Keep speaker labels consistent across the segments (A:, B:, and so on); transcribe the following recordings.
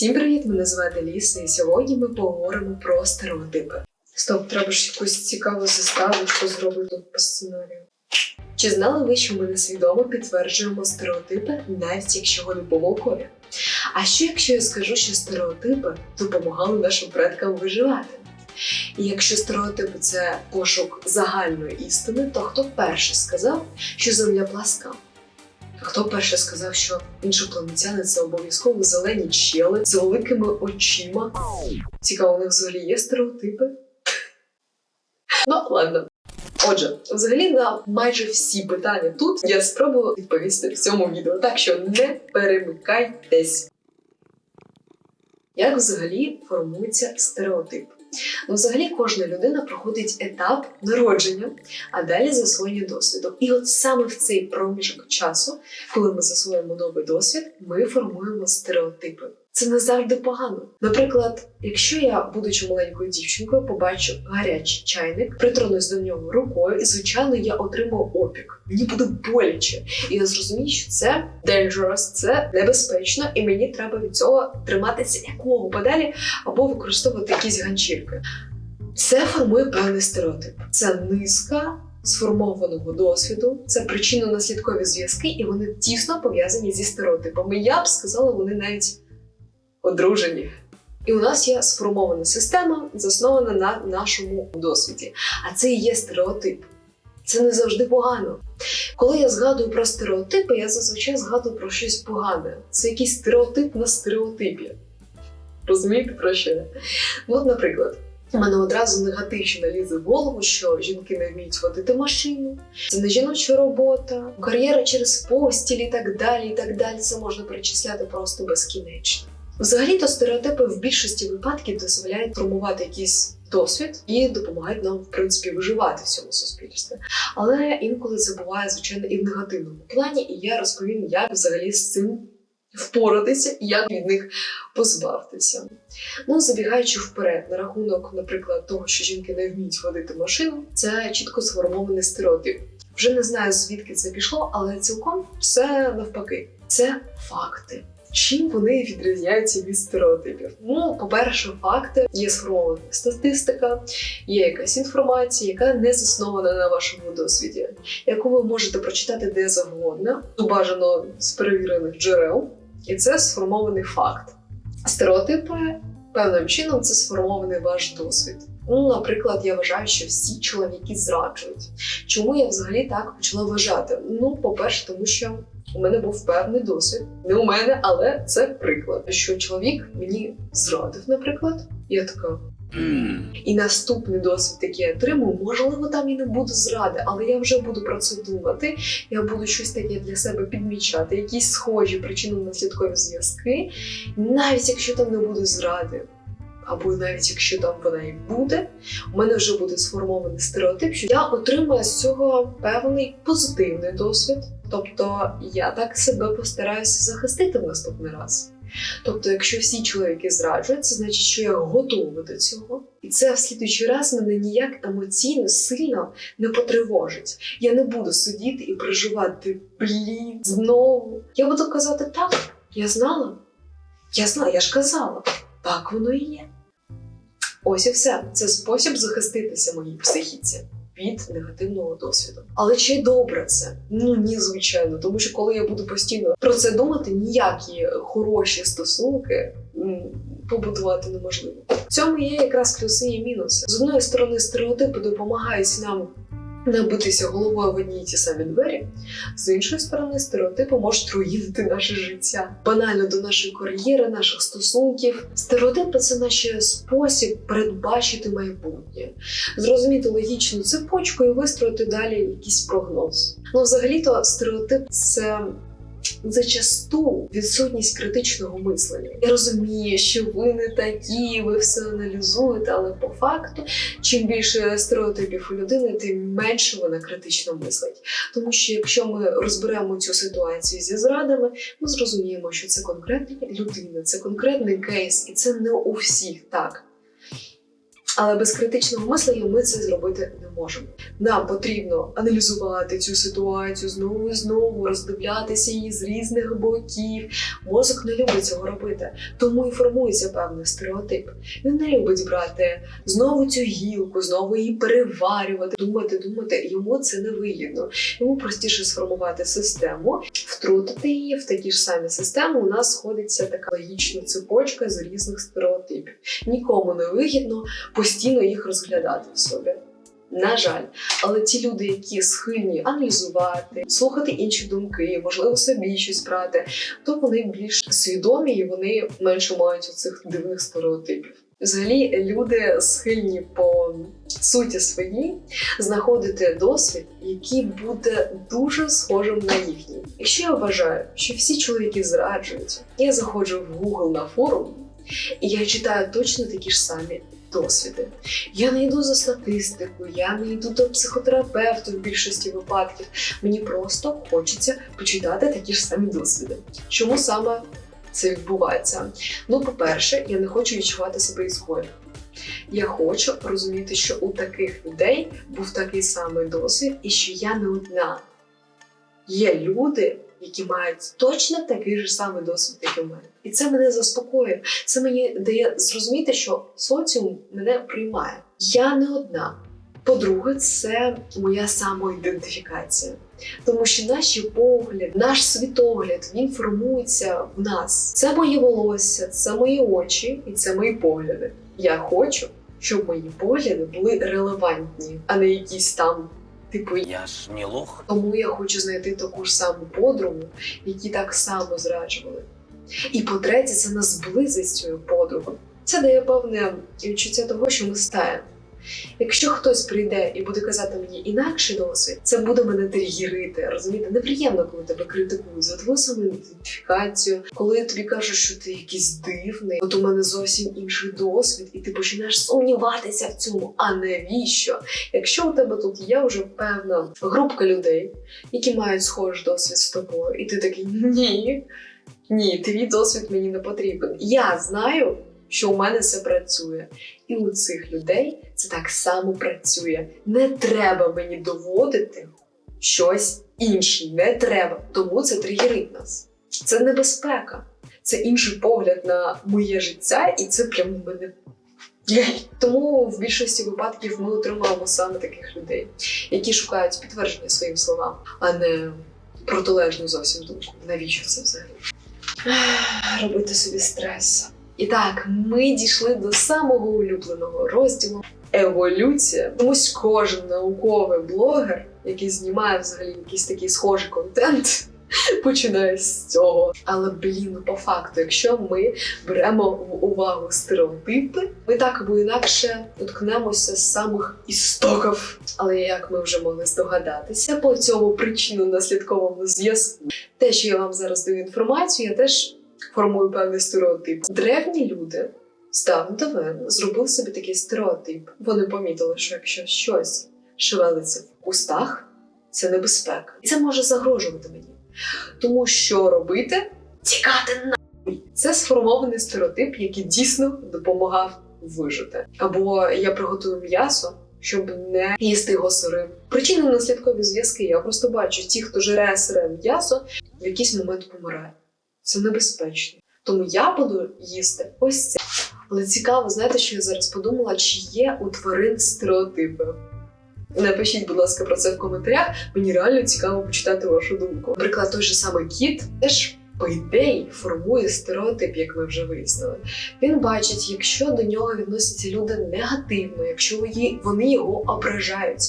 A: Всім привіт! Мене звати Ліса, і сьогодні ми поговоримо про стереотипи. Стоп, треба ж якусь цікаву заставочку зробити тут по сценарію. Чи знали ви, що ми несвідомо підтверджуємо стереотипи, навіть якщо вони помилкові? А що якщо я скажу, що стереотипи допомагали нашим предкам виживати? І якщо стереотипи це пошук загальної істини, то хто перший сказав, що земля пласка? Хто перше сказав, що іншопланетяни це обов'язково зелені чели з великими очима? Цікаво, у них взагалі є стереотипи? Ну, ладно. Отже, взагалі на майже всі питання тут я спробую відповісти в цьому відео, так що не перемикайтесь. Як взагалі формується стереотип? Ну, взагалі, кожна людина проходить етап народження, а далі засвоєння досвіду. І от саме в цей проміжок часу коли ми засвоїмо новий досвід, ми формуємо стереотипи. Це не завжди погано. Наприклад, якщо я, будучи маленькою дівчинкою, побачу гарячий чайник, притронусь до нього рукою, і звичайно я отримаю опік. Мені буде боляче, і я зрозумію, що це dangerous, це небезпечно, і мені треба від цього триматися якого подалі або використовувати якісь ганчірки. Це формує певний стереотип. Це низка сформованого досвіду, це причинно-наслідкові зв'язки, і вони тісно пов'язані зі стереотипами. Я б сказала, вони навіть одружені. І у нас є сформована система, заснована на нашому досвіді. А це і є стереотип. Це не завжди погано. Коли я згадую про стереотипи, я зазвичай згадую про щось погане. Це якийсь стереотип на стереотипі. Розумієте про що? Ну, От, наприклад, у мене одразу негативно лізе в голову, що жінки не вміють водити машину, це не жіноча робота, кар'єра через постіль і так далі. І так далі. Це можна перечисляти просто безкінечно. Взагалі-то стереотипи в більшості випадків дозволяють формувати якийсь досвід і допомагають нам, в принципі, виживати в цьому суспільстві. Але інколи це буває, звичайно, і в негативному плані, і я розповім, як взагалі з цим впоратися і як від них позбавитися. Ну, забігаючи вперед, на рахунок, наприклад, того, що жінки не вміють водити машину, це чітко сформований стереотип. Вже не знаю, звідки це пішло, але цілком все навпаки. Це факти. Чим вони відрізняються від стереотипів? Ну, по-перше, факти є сформована статистика, є якась інформація, яка не заснована на вашому досвіді, яку ви можете прочитати де завгодно, бажано з перевірених джерел, і це сформований факт. Стереотипи певним чином це сформований ваш досвід. Ну, наприклад, я вважаю, що всі чоловіки зраджують. Чому я взагалі так почала вважати? Ну, по-перше, тому що у мене був певний досвід. Не у мене, але це приклад. Що чоловік мені зрадив, наприклад. Я така. І наступний досвід, який я отримую, можливо, там і не буде зради, але я вже буду про це думати. Я буду щось таке для себе підмічати, якісь схожі причинно-наслідкові зв'язки, навіть якщо там не буде зради. Або навіть якщо там вона і буде, у мене вже буде сформований стереотип, що я отримую з цього певний позитивний досвід. Тобто я так себе постараюся захистити в наступний раз. Тобто, якщо всі чоловіки зраджують, це значить, що я готова до цього, і це в слідуючий раз мене ніяк емоційно сильно не потривожить. Я не буду сидіти і переживати блін знову. Я буду казати так, я знала. Я знала, я ж казала, так воно і є. Ось і все. Це спосіб захиститися моїй психіці від негативного досвіду. Але чи добре це? Ну ні, звичайно, тому що коли я буду постійно про це думати, ніякі хороші стосунки побудувати неможливо. В цьому є якраз плюси і мінуси. З одної сторони, стереотипи допомагають нам. Не битися головою в одні ті самі двері, з іншої сторони, стереотипи можуть руїнити наше життя, банально до нашої кар'єри, наших стосунків. Стереотипи це наш спосіб передбачити майбутнє, зрозуміти логічну цепочку і вистроїти далі якийсь прогноз. Ну, взагалі-то стереотип це. Зачасту відсутність критичного мислення. Я розумію, що ви не такі, ви все аналізуєте, але по факту, чим більше стереотипів у людини, тим менше вона критично мислить. Тому що якщо ми розберемо цю ситуацію зі зрадами, ми зрозуміємо, що це конкретна людина, це конкретний кейс, і це не у всіх так. Але без критичного мислення ми це зробити не можемо. Нам потрібно аналізувати цю ситуацію знову і знову, роздивлятися її з різних боків. Мозок не любить цього робити, тому і формується певний стереотип. Він не любить брати знову цю гілку, знову її переварювати, думати, думати. Йому це не вигідно. Йому простіше сформувати систему, втрутити її в такі ж самі системи. У нас сходиться така логічна цепочка з різних стереотипів. Нікому не вигідно постійно їх розглядати в собі. На жаль, але ті люди, які схильні аналізувати, слухати інші думки, можливо, собі щось брати, то вони більш свідомі і вони менше мають оцих дивних стереотипів. Взагалі, люди схильні по суті своїй знаходити досвід, який буде дуже схожим на їхній. Якщо я вважаю, що всі чоловіки зраджують, я заходжу в Google на форум і я читаю точно такі ж самі досвіди. Я не йду за статистику, я не йду до психотерапевту в більшості випадків. Мені просто хочеться почитати такі ж самі досвіди. Чому саме це відбувається? Ну, по-перше, я не хочу відчувати себе ізгоєм. Я хочу розуміти, що у таких людей був такий самий досвід, і що я не одна. Є люди, які мають точно такий же самий досвід, як в мене. І це мене заспокоює. Це мені дає зрозуміти, що соціум мене приймає. Я не одна. По-друге, це моя самоідентифікація. Тому що наші погляд, наш світогляд, він формується в нас. Це моє волосся, це мої очі і це мої погляди. Я хочу, щоб мої погляди були релевантні, а не якісь там, типу,
B: Я ж не лох.
A: тому я хочу знайти таку ж саму подругу, які так само зраджували. І по-третє, це нас зблизить з цією подругою. Це дає певне відчуття того, що ми стаємо. Якщо хтось прийде і буде казати мені інакший досвід, це буде мене тригерити. Розумієте, неприємно, коли тебе критикують за твою самоідентифікацію, коли тобі кажуть, що ти якийсь дивний, от у мене зовсім інший досвід, і ти починаєш сумніватися в цьому. А навіщо? Якщо у тебе тут є вже певна групка людей, які мають схожий досвід з тобою, і ти такий ні, ні, твій досвід мені не потрібен. Я знаю, що у мене це працює. І у цих людей це так само працює. Не треба мені доводити щось інше. Не треба. Тому це тригерить нас. Це небезпека. Це інший погляд на моє життя, і це прямо мене. Тому в більшості випадків ми отримаємо саме таких людей, які шукають підтвердження своїм словам, а не протилежну зовсім думку. Навіщо це взагалі? Робити собі стрес. І так, ми дійшли до самого улюбленого розділу еволюція. Чомусь кожен науковий блогер, який знімає взагалі якийсь такий схожий контент, починає з цього. Але блін, по факту, якщо ми беремо в увагу стереотипи, ми так або інакше уткнемося з самих істоків. Але як ми вже могли здогадатися, по цьому причинно-наслідковому зв'язку, те, що я вам зараз даю інформацію, я теж формую певний стереотип. Древні люди здавна давно зробили собі такий стереотип. Вони помітили, що якщо щось шевелиться в кустах, це небезпека. І це може загрожувати мені. Тому що робити? Тікати нахуй. Це сформований стереотип, який дійсно допомагав вижити. Або я приготую м'ясо. Щоб не їсти його сирим. Причини наслідкові зв'язки. Я просто бачу, ті, хто жере сире м'ясо, в якийсь момент помирає. Це небезпечно. Тому я буду їсти ось це. Але цікаво, знаєте, що я зараз подумала, чи є у тварин стереотипи. Напишіть, будь ласка, про це в коментарях. Мені реально цікаво почитати вашу думку. Наприклад, той же самий кіт теж. По ідеї формує стереотип, як ми вже вияснили. Він бачить, якщо до нього відносяться люди негативно, якщо вони його ображають,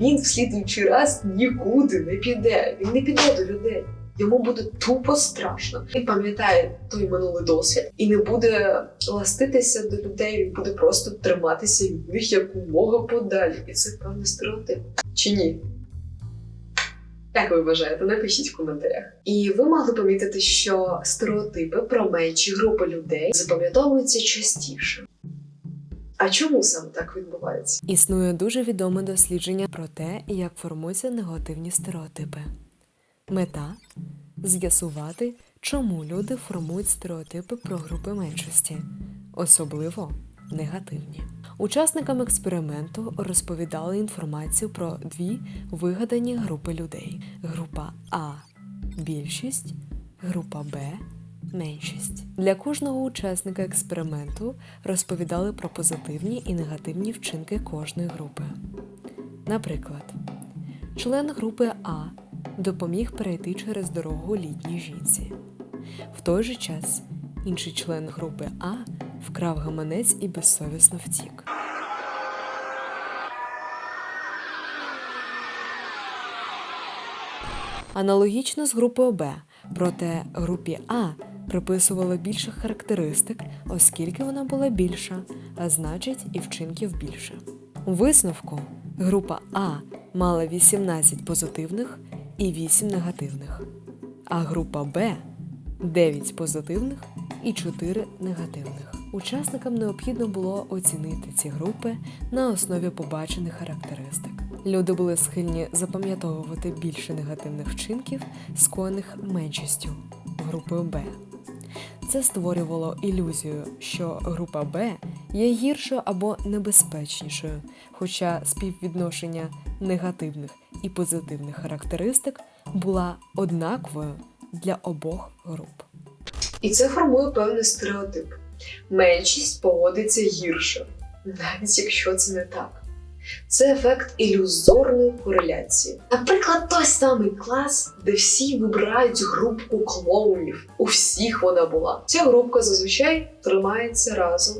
A: він в слідуючий раз нікуди не піде. Він не піде до людей. Йому буде тупо страшно. Він пам'ятає той минулий досвід і не буде ластитися до людей, він буде просто триматися від них якомога подалі. І це певний стереотип. Чи ні? Як ви вважаєте, напишіть в коментарях. І ви могли помітити, що стереотипи про менші групи людей запам'ятовуються частіше. А чому саме так відбувається?
C: Існує дуже відоме дослідження про те, як формуються негативні стереотипи. Мета з'ясувати, чому люди формують стереотипи про групи меншості, особливо негативні.
A: Учасникам експерименту розповідали інформацію про дві вигадані групи людей: група А більшість, група Б меншість. Для кожного учасника експерименту розповідали про позитивні і негативні вчинки кожної групи. Наприклад, член групи А допоміг перейти через дорогу літній жінці. В той же час інший член групи А вкрав гаманець і безсовісно втік. Аналогічно з групою Б, проте групі А приписували більше характеристик, оскільки вона була більша, а значить і вчинків більше. У висновку група А мала 18 позитивних і 8 негативних, а група Б 9 позитивних і 4 негативних. Учасникам необхідно було оцінити ці групи на основі побачених характеристик. Люди були схильні запам'ятовувати більше негативних вчинків, скоєних меншістю групою Б. Це створювало ілюзію, що група Б є гіршою або небезпечнішою, хоча співвідношення негативних і позитивних характеристик була однаковою для обох груп.
D: І це формує певний стереотип. Меншість поводиться гірше, навіть якщо це не так. Це ефект ілюзорної кореляції. Наприклад, той самий клас, де всі вибирають групку клоунів. У всіх вона була. Ця групка зазвичай тримається разом.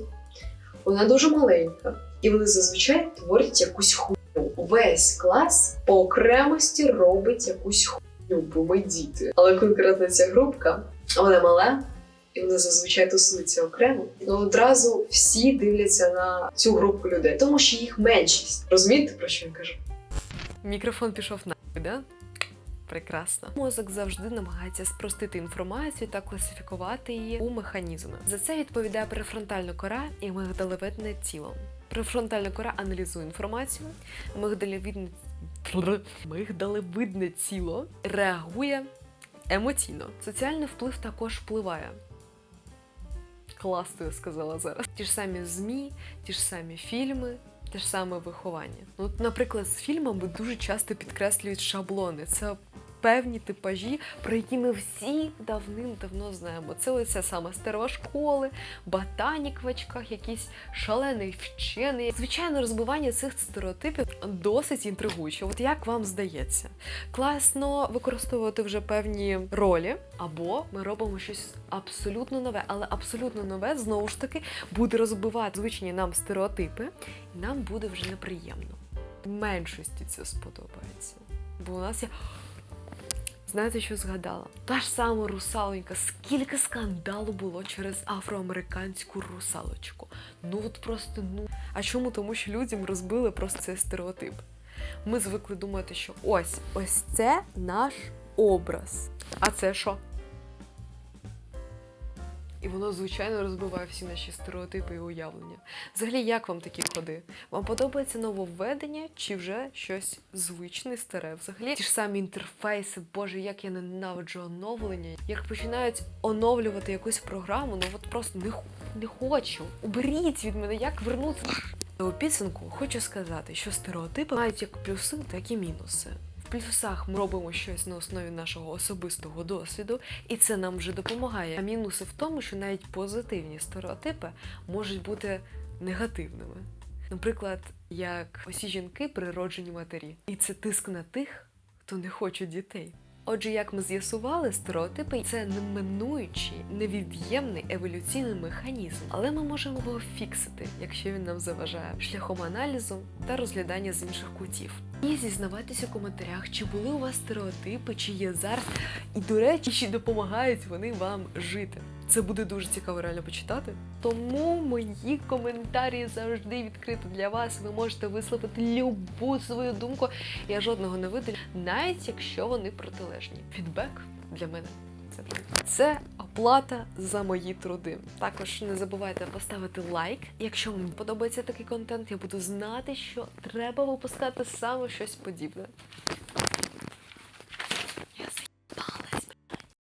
D: Вона дуже маленька, і вони зазвичай творять якусь хуйню. Весь клас по окремості робить якусь хуйню, бо ми діти. Але конкретно ця групка, вона мала, і вони зазвичай тусуються окремо. Ну одразу всі дивляться на цю групу людей, тому що їх меншість. Розумієте, про що я кажу?
A: Мікрофон пішов на да? Прекрасно. Мозок завжди намагається спростити інформацію та класифікувати її у механізми. За це відповідає префронтальна кора і мигдалевидне тіло. Префронтальна кора аналізує інформацію, мигдалевидне мигдалевидне тіло реагує емоційно. Соціальний вплив також впливає. Класно я сказала зараз. Ті ж самі ЗМІ, ті ж самі фільми, те ж саме виховання. Ну, наприклад, з фільмами дуже часто підкреслюють шаблони. Це певні типажі, про які ми всі давним-давно знаємо. Це оця саме стерео школи, ботанік в очках, якийсь шалений вчений. Звичайно, розбивання цих стереотипів досить інтригуюче. От як вам здається, класно використовувати вже певні ролі, або ми робимо щось абсолютно нове, але абсолютно нове знову ж таки буде розбивати звичні нам стереотипи, і нам буде вже неприємно. Меншості це сподобається. Бо у нас є. Знаєте, що згадала? Та ж сама русалонька, скільки скандалу було через афроамериканську русалочку. Ну от просто ну. А чому? Тому що людям розбили просто цей стереотип. Ми звикли думати, що ось ось це наш образ. А це що? І воно, звичайно, розбиває всі наші стереотипи і уявлення. Взагалі, як вам такі ходи? Вам подобається нововведення чи вже щось звичне, старе? Взагалі ті ж самі інтерфейси, боже, як я ненавиджу оновлення. Як починають оновлювати якусь програму, ну от просто не, не хочу. Уберіть від мене, як вернутися. У підсумку хочу сказати, що стереотипи мають як плюси, так і мінуси. В плюсах ми робимо щось на основі нашого особистого досвіду, і це нам вже допомагає. А мінуси в тому, що навіть позитивні стереотипи можуть бути негативними. Наприклад, як усі жінки природжені матері, і це тиск на тих, хто не хоче дітей. Отже, як ми з'ясували, стереотипи це неминуючий, невід'ємний еволюційний механізм, але ми можемо його фіксити, якщо він нам заважає, шляхом аналізу та розглядання з інших кутів. І зізнавайтеся у коментарях, чи були у вас стереотипи, чи є зараз, і до речі, чи допомагають вони вам жити. Це буде дуже цікаво реально почитати. Тому мої коментарі завжди відкриті для вас. Ви можете висловити любу свою думку. Я жодного не видалю, навіть якщо вони протилежні. Фідбек для мене це це оплата за мої труди. Також не забувайте поставити лайк. Якщо вам подобається такий контент, я буду знати, що треба випускати саме щось подібне.